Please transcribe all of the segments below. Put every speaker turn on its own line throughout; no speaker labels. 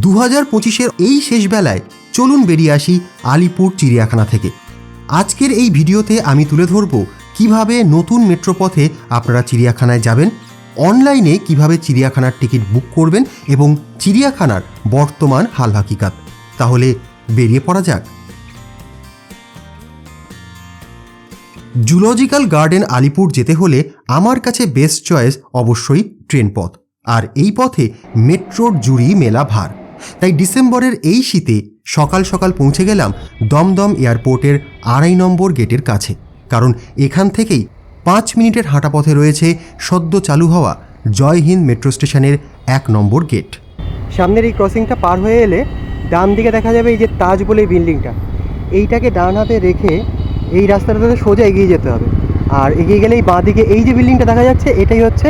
দু হাজার পঁচিশের এই শেষ বেলায় চলুন বেরিয়ে আসি আলিপুর চিড়িয়াখানা থেকে। আজকের এই ভিডিওতে আমি তুলে ধরব কীভাবে নতুন মেট্রোপথে আপনারা চিড়িয়াখানায় যাবেন, অনলাইনে কীভাবে চিড়িয়াখানার টিকিট বুক করবেন এবং চিড়িয়াখানার বর্তমান হাল হাকিকাত। তাহলে বেরিয়ে পড়া যাক। জুলজিক্যাল গার্ডেন আলিপুর যেতে হলে আমার কাছে বেস্ট চয়েস অবশ্যই ট্রেন পথ আর এই পথে মেট্রোর জুড়ি মেলা ভার। তাই ডিসেম্বরের এই শীতে সকাল সকাল পৌঁছে গেলাম দমদম এয়ারপোর্টের আড়াই নম্বর গেটের কাছে। কারণ এখান থেকেই পাঁচ মিনিটের হাঁটা পথে রয়েছে সদ্য চালু হওয়া জয় হিন্দ মেট্রো স্টেশনের এক নম্বর গেট।
সামনের এই ক্রসিংটা পার হয়ে এলে ডান দিকে দেখা যাবে এই যে তাজ বলে বিল্ডিংটা। এইটাকে ডান হাতে রেখে এই রাস্তাটাতে সোজা এগিয়ে যেতে হবে। আর এগিয়ে গেলেই বাঁ দিকে এই যে বিল্ডিংটা দেখা যাচ্ছে, এটাই হচ্ছে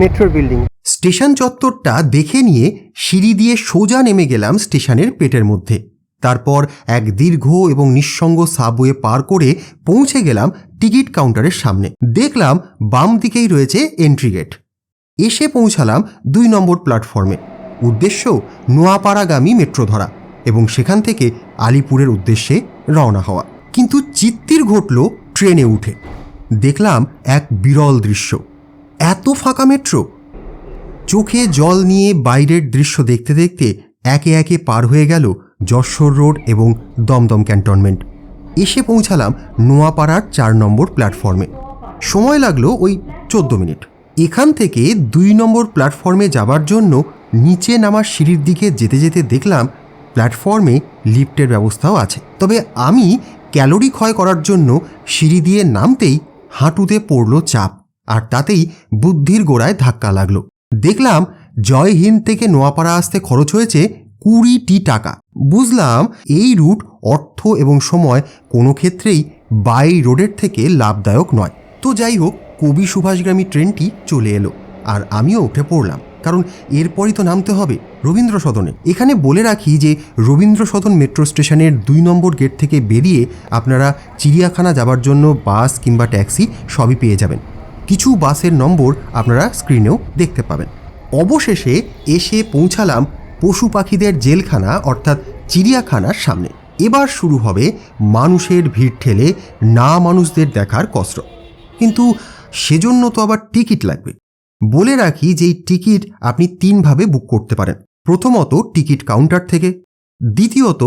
মেট্রোর বিল্ডিং।
স্টেশন চত্বরটা দেখে নিয়ে সিঁড়ি দিয়ে সোজা নেমে গেলাম স্টেশনের পেটের মধ্যে। তারপর এক দীর্ঘ এবং নিঃসঙ্গ সাবওয়ে পার করে পৌঁছে গেলাম টিকিট কাউন্টারের সামনে। দেখলাম বাম দিকেই রয়েছে এন্ট্রি গেট। এসে পৌঁছালাম দুই নম্বর প্ল্যাটফর্মে। উদ্দেশ্য, নোয়াপাড়াগামী মেট্রো ধরা এবং সেখান থেকে আলিপুরের উদ্দেশ্যে রওনা হওয়া। কিন্তু চিত্তির ঘটল ট্রেনে উঠে। দেখলাম এক বিরল দৃশ্য। এত ফাঁকা মেট্রো! চোখে জল নিয়ে বাইরের দৃশ্য দেখতে দেখতে একে একে পার হয়ে গেল যশোর রোড এবং দমদম ক্যান্টনমেন্ট। এসে পৌঁছালাম নোয়াপাড়ার চার নম্বর প্ল্যাটফর্মে। সময় লাগল ওই চোদ্দ মিনিট। এখান থেকে দুই নম্বর প্ল্যাটফর্মে যাবার জন্য নিচে নামার সিঁড়ির দিকে যেতে যেতে দেখলাম প্ল্যাটফর্মে লিফটের ব্যবস্থাও আছে। তবে আমি ক্যালোরি ক্ষয় করার জন্য সিঁড়ি দিয়ে নামতেই হাঁটুতে পড়ল চাপ আর তাতেই বুদ্ধির গোড়ায় ধাক্কা লাগল। দেখলাম জয় হিন্দ থেকে নোয়াপাড়া আসতে খরচ হয়েছে কুড়িটি টাকা। বুঝলাম এই রুট অর্থ এবং সময় কোনো ক্ষেত্রেই বাই রোডের থেকে লাভদায়ক নয়। তো যাই হোক, কবি সুভাষগ্রামী ট্রেনটি চলে এলো আর আমিও উঠে পড়লাম। কারণ এরপরই তো নামতে হবে রবীন্দ্র সদনে এখানে বলে রাখি যে রবীন্দ্র সদন মেট্রো স্টেশনের দুই নম্বর গেট থেকে বেরিয়ে আপনারা চিড়িয়াখানা যাবার জন্য বাস কিংবা ট্যাক্সি সবই পেয়ে যাবেন। কিছু বাসের নম্বর আপনারা স্ক্রিনেও দেখতে পাবেন। অবশেষে এসে পৌঁছালাম পশু পাখিদের জেলখানা, অর্থাৎ চিড়িয়াখানার সামনে। এবার শুরু হবে মানুষের ভিড় ঠেলে না মানুষদের দেখার কসরত। কিন্তু সেজন্য তো আবার টিকিট লাগবে। বলে রাখি যে এই টিকিট আপনি তিনভাবে বুক করতে পারেন। প্রথমত টিকিট কাউন্টার থেকে, দ্বিতীয়ত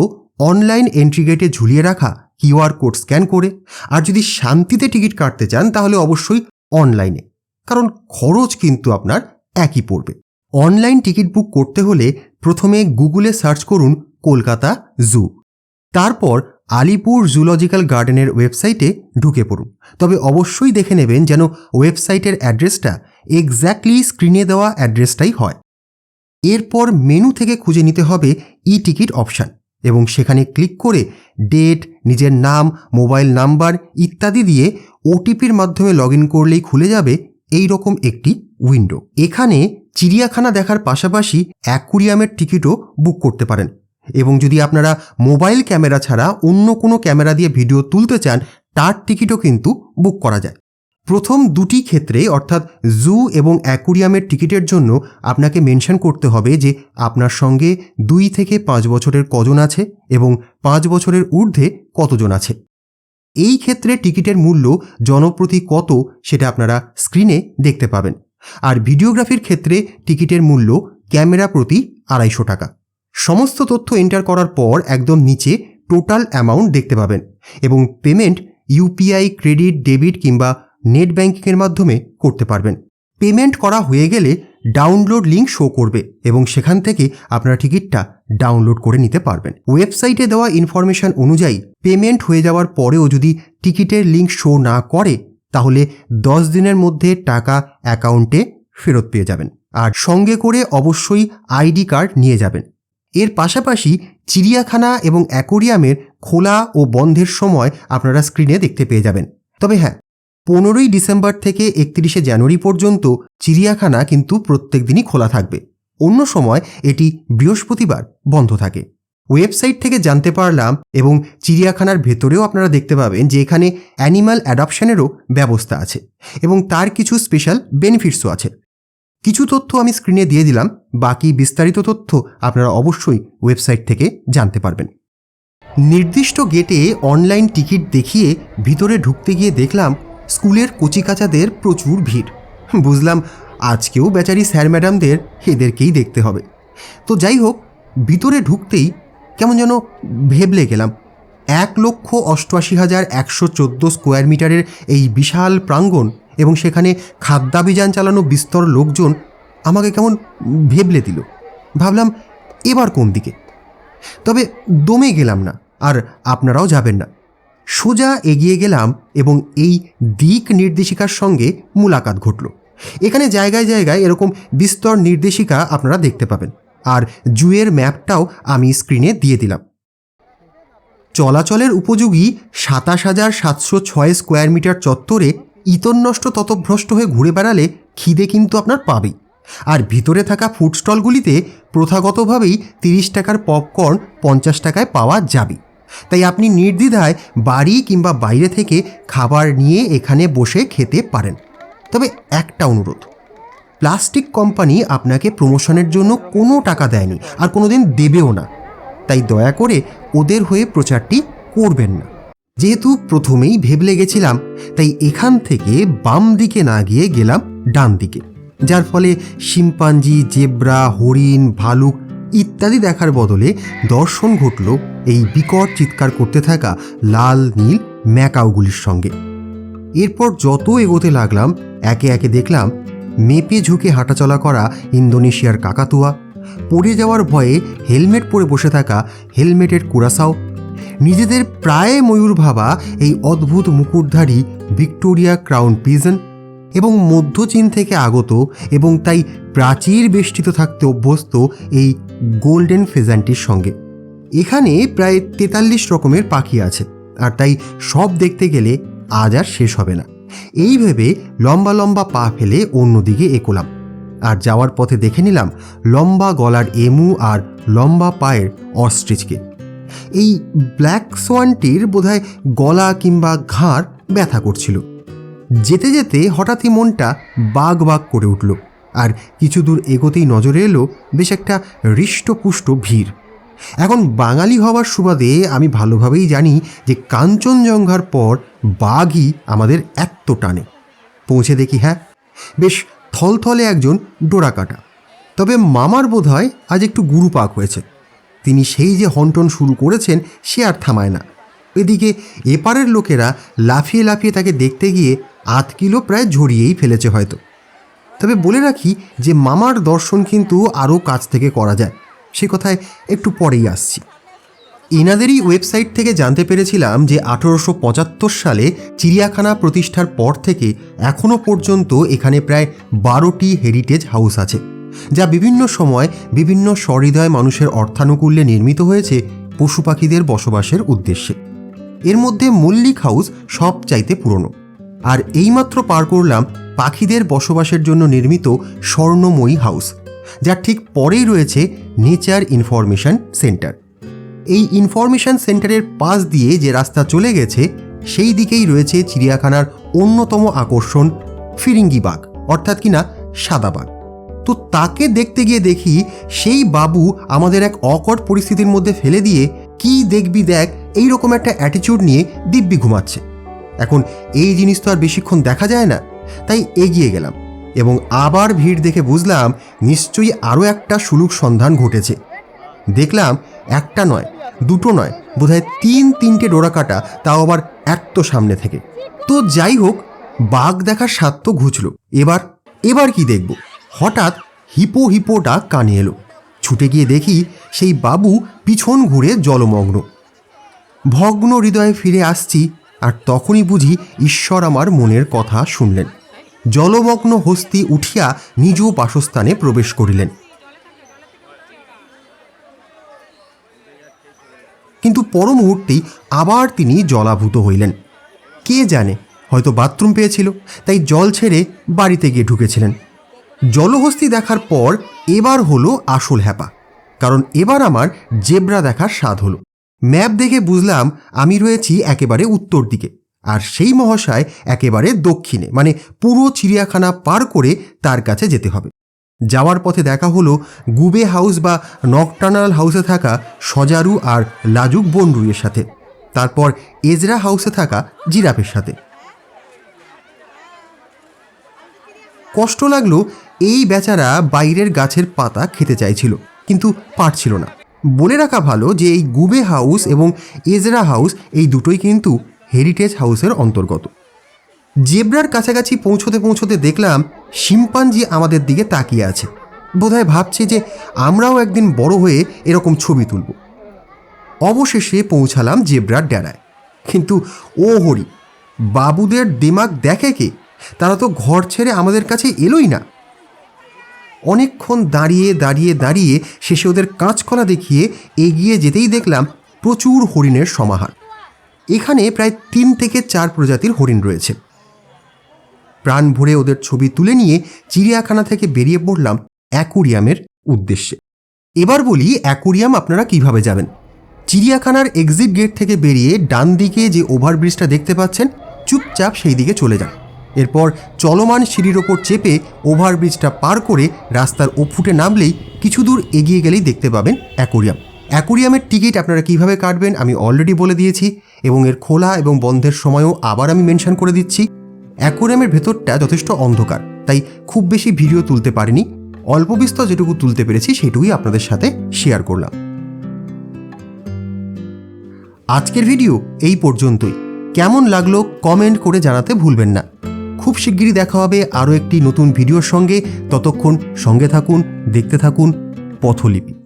অনলাইন এন্ট্রি গেটে ঝুলিয়ে রাখা কিউআর কোড স্ক্যান করে, আর যদি শান্তিতে টিকিট কাটতে চান তাহলে অবশ্যই অনলাইনে কারণ খরচ কিন্তু আপনার একই পড়বে। অনলাইন টিকিট বুক করতে হলে প্রথমে গুগলে সার্চ করুন কলকাতা জু তারপর আলিপুর জুলজিক্যাল গার্ডেনের ওয়েবসাইটে ঢুকে পড়ুন। তবে অবশ্যই দেখে নেবেন যেন ওয়েবসাইটের অ্যাড্রেসটা এক্স্যাক্টলি স্ক্রিনে দেওয়া অ্যাড্রেসটাই হয়। এরপর মেনু থেকে খুঁজে নিতে হবে ই টিকিট অপশান এবং সেখানে ক্লিক করে ডেট, নিজের নাম, মোবাইল নাম্বার ইত্যাদি দিয়ে ওটিপির মাধ্যমে লগ ইন করলেই খুলে যাবে এই রকম একটি উইন্ডো। এখানে চিড়িয়াখানা দেখার পাশাপাশি অ্যাকুরিয়ামের টিকিটও বুক করতে পারেন। এবং যদি আপনারা মোবাইল ক্যামেরা ছাড়া অন্য কোনো ক্যামেরা দিয়ে ভিডিও তুলতে চান, তার টিকিটও কিন্তু বুক করা যায়। প্রথম দুটি ক্ষেত্রে, অর্থাৎ জু এবং অ্যাকুরিয়ামের টিকিটের জন্য আপনাকে মেনশন করতে হবে যে আপনার সঙ্গে দুই থেকে পাঁচ বছরের কজন আছে এবং পাঁচ বছরের ঊর্ধ্বে কতজন আছে। এই ক্ষেত্রে টিকিটের মূল্য জনপ্রতি কত সেটা আপনারা স্ক্রিনে দেখতে পাবেন। আর ভিডিওগ্রাফির ক্ষেত্রে টিকিটের মূল্য ক্যামেরা প্রতি আড়াইশো টাকা। সমস্ত তথ্য এন্টার করার পর একদম নিচে টোটাল অ্যামাউন্ট দেখতে পাবেন এবং পেমেন্ট ইউপিআই, ক্রেডিট, ডেবিট কিংবা নেট ব্যাংকিংয়ের মাধ্যমে করতে পারবেন। পেমেন্ট করা হয়ে গেলে ডাউনলোড লিঙ্ক শো করবে এবং সেখান থেকে আপনারা টিকিটটা ডাউনলোড করে নিতে পারবেন। ওয়েবসাইটে দেওয়া ইনফরমেশন অনুযায়ী পেমেন্ট হয়ে যাওয়ার পরেও যদি টিকিটের লিঙ্ক শো না করে, তাহলে দশ দিনের মধ্যে টাকা অ্যাকাউন্টে ফেরত পেয়ে যাবেন। আর সঙ্গে করে অবশ্যই আইডি কার্ড নিয়ে যাবেন। এর পাশাপাশি চিড়িয়াখানা এবং অ্যাকোরিয়ামের খোলা ও বন্ধের সময় আপনারা স্ক্রিনে দেখতে পেয়ে যাবেন। তবে হ্যাঁ পনেরোই ডিসেম্বর থেকে একত্রিশে জানুয়ারি পর্যন্ত চিড়িয়াখানা কিন্তু প্রত্যেক দিনই খোলা থাকবে। অন্য সময় এটি বৃহস্পতিবার বন্ধ থাকে। ওয়েবসাইট থেকে জানতে পারলাম এবং চিড়িয়াখানার ভেতরেও আপনারা দেখতে পাবেন যে এখানে অ্যানিম্যাল অ্যাডপশনেরও ব্যবস্থা আছে এবং তার কিছু স্পেশাল বেনিফিটসও আছে। কিছু তথ্য আমি স্ক্রিনে দিয়ে দিলাম, বাকি বিস্তারিত তথ্য আপনারা অবশ্যই ওয়েবসাইট থেকে জানতে পারবেন। নির্দিষ্ট গেটে অনলাইন টিকিট দেখিয়ে ভিতরে ঢুকতে গিয়ে দেখলাম স্কুলের কচিকাচাদের প্রচুর ভিড়। বুঝলাম আজকেও বেচারি স্যার ম্যাডামদের এদেরকেই দেখতে হবে। তো যাই হোক, ভিতরে ঢুকতেই কেমন যেন ভেবলে গেলাম। এক লক্ষ অষ্টআশি হাজার একশো চোদ্দ স্কোয়ার মিটারের এই বিশাল প্রাঙ্গণ এবং সেখানে খাদ্যাভিযান চালানো বিস্তর লোকজন আমাকে কেমন ভেবলে দিল। ভাবলাম, এবার কোন দিকে? তবে দমে গেলাম না, আর আপনারাও যাবেন না। সোজা এগিয়ে গেলাম এবং এই দিক নির্দেশিকার সঙ্গে মুলাকাত ঘটল। এখানে জায়গায় জায়গায় এরকম বিস্তর নির্দেশিকা আপনারা দেখতে পাবেন। আর জুয়ের ম্যাপটাও আমি স্ক্রিনে দিয়ে দিলাম। চলাচলের উপযোগী সাতাশ হাজার সাতশো ছয় স্কোয়ার মিটার চত্বরে ইতন্নষ্ট ততভ্রষ্ট হয়ে ঘুরে বেড়ালে খিদে কিন্তু আপনার পাবেই। আর ভিতরে থাকা ফুড স্টলগুলিতে প্রথাগতভাবেই তিরিশ টাকার পপকর্ন পঞ্চাশ টাকায় পাওয়া যাবে তাই আপনি নির্দ্বিধায় বাড়ি কিংবা বাইরে থেকে খাবার নিয়ে এখানে বসে খেতে পারেন। তবে একটা অনুরোধ, প্লাস্টিক কোম্পানি আপনাকে প্রমোশনের জন্য কোনো টাকা দেয়নি আর কোনোদিন দেবেও না। তাই দয়া করে ওদের হয়ে প্রচারটি করবেন না। যেহেতু প্রথমেই ভেবলে গেছিলাম তাই এখান থেকে বাম দিকে না গিয়ে গেলাম ডান দিকে, যার ফলে শিম্পাঞ্জি, জেব্রা, হরিণ, ভালুক ইত্যাদি দেখার বদলে দর্শন ঘটল এই বিকট চিৎকার করতে থাকা লাল, নীল ম্যাকাওগুলির সঙ্গে। এরপর যত এগোতে লাগলাম, একে একে দেখলাম মেপে ঝুঁকে হাঁটাচলা করা ইন্দোনেশিয়ার কাকাতুয়া, পড়ে যাওয়ার ভয়ে হেলমেট পরে বসে থাকা হেলমেটের কুড়াসাও নিজেদের প্রায় ময়ূর ভাবা এই অদ্ভুত মুকুটধারী ভিক্টোরিয়া ক্রাউন পিজন এবং মধ্য চীন থেকে আগত এবং তাই প্রাচীর বেষ্টিত থাকতে অভ্যস্ত এই গোল্ডেন ফেজান্টির সঙ্গে। এখানে প্রায় তেতাল্লিশ রকমের পাখি আছে, আর তাই সব দেখতে গেলে আজ আর শেষ হবে না। এই ভেবে লম্বা লম্বা পা ফেলে অন্যদিকে এগোলাম, আর যাওয়ার পথে দেখে নিলাম লম্বা গলার এমু আর লম্বা পায়ের অস্ট্রিচকে। এই ব্ল্যাক সোয়ানটির বোধহয় গলা কিংবা ঘাড় ব্যথা করছিল। যেতে যেতে হঠাৎই মনটা বাঘ বাঘ করে উঠল আর কিছু দূর এগোতেই নজরে এলো বেশ একটা হৃষ্টপুষ্ট ভিড়। এখন বাঙালি হওয়ার সুবাদে আমি ভালোভাবেই জানি যে কাঞ্চনজঙ্ঘার পর বাঘই আমাদের এত্ত টানে। পৌঁছে দেখি হ্যাঁ বেশ থলথলে একজন ডোরাকাটা। তবে মামার বোধ হয় আজ একটু গুরুপাক হয়েছে। তিনি সেই যে হন্টন শুরু করেছেন সে আর থামায় না। এদিকে এপারের লোকেরা লাফিয়ে লাফিয়ে তাকে দেখতে গিয়ে আধ কিলো প্রায় ঝরিয়েই ফেলেছে হয়তো। তবে বলে রাখি যে মামার দর্শন কিন্তু আরও কাছ থেকে করা যায়। সে কথায় একটু পরেই আসছি। এনাদেরই ওয়েবসাইট থেকে জানতে পেরেছিলাম যে আঠেরোশো পঁচাত্তর সালে চিড়িয়াখানা প্রতিষ্ঠার পর থেকে এখনও পর্যন্ত এখানে প্রায় বারোটি হেরিটেজ হাউস আছে, যা বিভিন্ন সময় বিভিন্ন সহৃদয় মানুষের অর্থানুকূল্যে নির্মিত হয়েছে পশু পাখিদের বসবাসের উদ্দেশ্যে। এর মধ্যে মল্লিক হাউস সব চাইতে পুরনো। আর এইমাত্র পার করলাম পাখিদের বসবাসের জন্য নির্মিত স্বর্ণময়ী হাউস, যার ঠিক পরেই রয়েছে নেচার ইনফরমেশন সেন্টার। এই ইনফরমেশন সেন্টারের পাশ দিয়ে যে রাস্তা চলে গেছে, সেই দিকেই রয়েছে চিড়িয়াখানার অন্যতম আকর্ষণ ফিরিঙ্গি বাঘ, অর্থাৎ কিনা সাদা বাঘ। তো তাকে দেখতে গিয়ে দেখি সেই বাবু আমাদের এক অকট পরিস্থিতির মধ্যে ফেলে দিয়ে কি দেখবি দেখ এই রকম একটা অ্যাটিটিউড নিয়ে দিব্যি ঘুমাচ্ছে। এখন এই জিনিস তো আর বেশিক্ষণ দেখা যায় না। তাই এগিয়ে গেলাম এবং আবার ভিড় দেখে বুঝলাম নিশ্চয়ই আরও একটা সুলুক সন্ধান ঘটেছে। দেখলাম একটা নয়, দুটো নয়, বোধহয় তিন তিনটে ডোরা কাটা, তাও আবার এত সামনে থেকে। তো যাই হোক, বাঘ দেখার স্বাদ তো ঘুচল। এবার এবার কি দেখব? হঠাৎ হিপো হিপো ডাক কানে এলো। ছুটে গিয়ে দেখি সেই বাবু পিছন ঘুরে জলমগ্ন। ভগ্ন হৃদয়ে ফিরে আসছি আর তখনই বুঝি ঈশ্বর আমার মনের কথা শুনলেন। জলমগ্ন হস্তি উঠিয়া নিজ বাসস্থানে প্রবেশ করিলেন। কিন্তু পর মুহূর্তেই আবার তিনি জলাভূত হইলেন। কে জানে, হয়তো বাথরুম পেয়েছিল, তাই জল ছেড়ে বাড়িতে গিয়ে ঢুকেছিলেন। জলহস্তি দেখার পর এবার হলো আসল হ্যাপা, কারণ এবার আমার জেব্রা দেখার স্বাদ হলো। ম্যাপ দেখে বুঝলাম আমি রয়েছি একেবারে উত্তর দিকে। আর সেই মহাশয় একেবারে দক্ষিণে মানে পুরো চিড়িয়াখানা পার করে তার কাছে যেতে হবে। যাওয়ার পথে দেখা হলো গুবে হাউস বা নকটার্নাল হাউসে থাকা সজারু আর লাজুক বনরুইয়ের সাথে। তারপর এজরা হাউসে থাকা জিরাফের সাথে। কষ্ট লাগল এই বেচারা বাইরের গাছের পাতা খেতে চাইছিল, কিন্তু পারছিল না। বলে রাখা ভালো যে এই গুবে হাউস এবং এজরা হাউস এই দুটোই কিন্তু হেরিটেজ হাউসের অন্তর্গত। জেব্রার কাছাকাছি পৌঁছতে পৌঁছতে দেখলাম শিম্পাঞ্জি আমাদের দিকে তাকিয়ে আছে। বোধহয় ভাবছে যে আমরাও একদিন বড় হয়ে এরকম ছবি তুলব। অবশেষে পৌঁছালাম জেব্রার ডেরায়। কিন্তু ও হরি, বাবুদের দিমাগ দেখে কে? তারা তো ঘর ছেড়ে আমাদের কাছে এলোই না। অনেকক্ষণ দাঁড়িয়ে দাঁড়িয়ে দাঁড়িয়ে শেষে ওদের কাঁচকলা দেখিয়ে এগিয়ে যেতেই দেখলাম প্রচুর হরিণের সমাহার। এখানে প্রায় তিন থেকে চার প্রজাতির হরিণ রয়েছে। প্রাণ ভরে ওদের ছবি তুলে নিয়ে চিড়িয়াখানা থেকে বেরিয়ে পড়লাম অ্যাকুরিয়ামের উদ্দেশ্যে। এবার বলি অ্যাকুরিয়াম আপনারা কীভাবে যাবেন? চিড়িয়াখানার এক্সিট গেট থেকে বেরিয়ে ডান দিকে যে ওভারব্রিজটা দেখতে পাচ্ছেন, চুপচাপ সেই দিকে চলে যান। এরপর চলমান সিঁড়ির ওপর চেপে ওভারব্রিজটা পার করে রাস্তার ওফুটে নামলেই কিছু দূর এগিয়ে গেলেই দেখতে পাবেন অ্যাকোরিয়াম। অ্যাকোরিয়ামের টিকিট আপনারা কীভাবে কাটবেন আমি অলরেডি বলে দিয়েছি এবং এর খোলা এবং বন্ধের সময়ও আবার আমি মেনশন করে দিচ্ছি। অ্যাকোরিয়ামের ভেতরটা যথেষ্ট অন্ধকার, তাই খুব বেশি ভিডিও তুলতে পারিনি। অল্প বিস্তর যেটুকু তুলতে পেরেছি সেটুকুই আপনাদের সাথে শেয়ার করলাম। আজকের ভিডিও এই পর্যন্তই। কেমন লাগল কমেন্ট করে জানাতে ভুলবেন না। খুব শিগগিরই দেখা হবে আরও একটি নতুন ভিডিওর সঙ্গে। ততক্ষণ সঙ্গে থাকুন, দেখতে থাকুন পথলিপি।